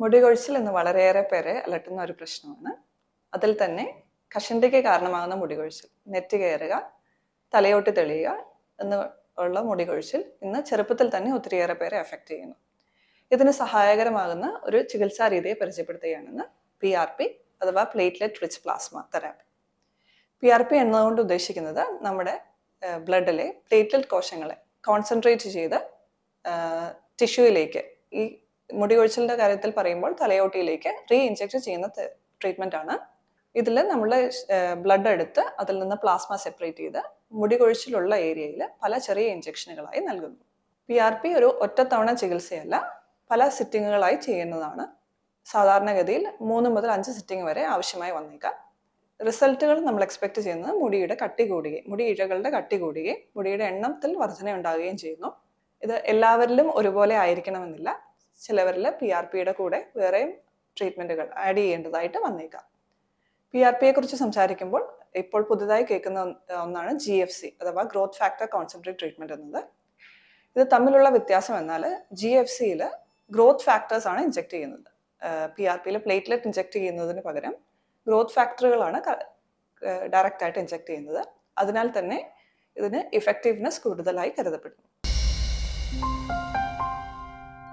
മുടി കൊഴിച്ചിൽ എന്ന് വളരെയേറെ പേരെ അലട്ടുന്ന ഒരു പ്രശ്നമാണ്. അതിൽ തന്നെ കഷണ്ടിക്ക് കാരണമാകുന്ന മുടി കൊഴിച്ചിൽ നെറ്റ് കയറുക തലയോട്ട് തെളിയുക എന്ന് ഉള്ള മുടി കൊഴിച്ചിൽ ഇന്ന് ചെറുപ്പത്തിൽ തന്നെ ഒത്തിരിയേറെ പേരെ എഫക്റ്റ് ചെയ്യുന്നു. ഇതിന് സഹായകരമാകുന്ന ഒരു ചികിത്സാ രീതിയെ പരിചയപ്പെടുത്തുകയാണെന്ന് പി ആർ പി അഥവാ platelet rich plasma therapy P R P എന്നതുകൊണ്ട് ഉദ്ദേശിക്കുന്നത് നമ്മുടെ ബ്ലഡിലെ പ്ലേറ്റ്ലെറ്റ് കോശങ്ങളെ കോൺസെൻട്രേറ്റ് ചെയ്ത് ടിഷ്യൂയിലേക്ക് ഈ മുടി കൊഴിച്ചിലിന്റെ കാര്യത്തിൽ പറയുമ്പോൾ തലയോട്ടിയിലേക്ക് റീ ഇൻജെക്ട് ചെയ്യുന്ന ട്രീറ്റ്മെന്റ് ആണ്. ഇതിൽ നമ്മൾ ബ്ലഡ് എടുത്ത് അതിൽ നിന്ന് പ്ലാസ്മ സെപ്പറേറ്റ് ചെയ്ത് മുടി കൊഴിച്ചിലുള്ള ഏരിയയിൽ പല ചെറിയ ഇഞ്ചെക്ഷനുകളായി നൽകുന്നു. പി ആർ പി ഒരു ഒറ്റത്തവണ ചികിത്സയല്ല പല സിറ്റിങ്ങുകളായി ചെയ്യുന്നതാണ്. സാധാരണഗതിയിൽ മൂന്ന് മുതൽ അഞ്ച് സിറ്റിംഗ് വരെ ആവശ്യമായി വന്നേക്കാം. റിസൾട്ടുകൾ നമ്മൾ എക്സ്പെക്ട് ചെയ്യുന്നത് മുടിയുടെ കട്ടി കൂടുകയും മുടി ഇഴകളുടെ കട്ടി കൂടുകയും മുടിയുടെ എണ്ണത്തിൽ വർധന ഉണ്ടാകുകയും ചെയ്യുന്നു. ഇത് എല്ലാവരിലും ഒരുപോലെ ആയിരിക്കണമെന്നില്ല. ചിലവരിൽ പി ആർ പിയുടെ കൂടെ വേറെയും ട്രീറ്റ്മെന്റുകൾ ആഡ് ചെയ്യേണ്ടതായിട്ട് വന്നേക്കാം. പി ആർ പിയെ കുറിച്ച് സംസാരിക്കുമ്പോൾ ഇപ്പോൾ പുതുതായി കേൾക്കുന്ന ഒന്നാണ് ജി എഫ് സി അഥവാ ഗ്രോത്ത് ഫാക്ടർ കോൺസെൻട്രേറ്റ് ട്രീറ്റ്മെന്റ് എന്നത്. ഇത് തമ്മിലുള്ള വ്യത്യാസം എന്നാൽ ജി എഫ് സിയിൽ ഗ്രോത്ത് ഫാക്ടേഴ്സ് ആണ് ഇഞ്ചെക്ട് ചെയ്യുന്നത്. പി ആർ പിയിൽ പ്ലേറ്റ്ലെറ്റ് ഇഞ്ചെക്ട് ചെയ്യുന്നതിന് പകരം ഗ്രോത്ത് ഫാക്ടറുകളാണ് ഡയറക്റ്റായിട്ട് ഇഞ്ചെക്ട് ചെയ്യുന്നത്. അതിനാൽ തന്നെ ഇതിന് ഇഫക്റ്റീവ്നെസ് കൂടുതലായി കരുതപ്പെടുന്നു.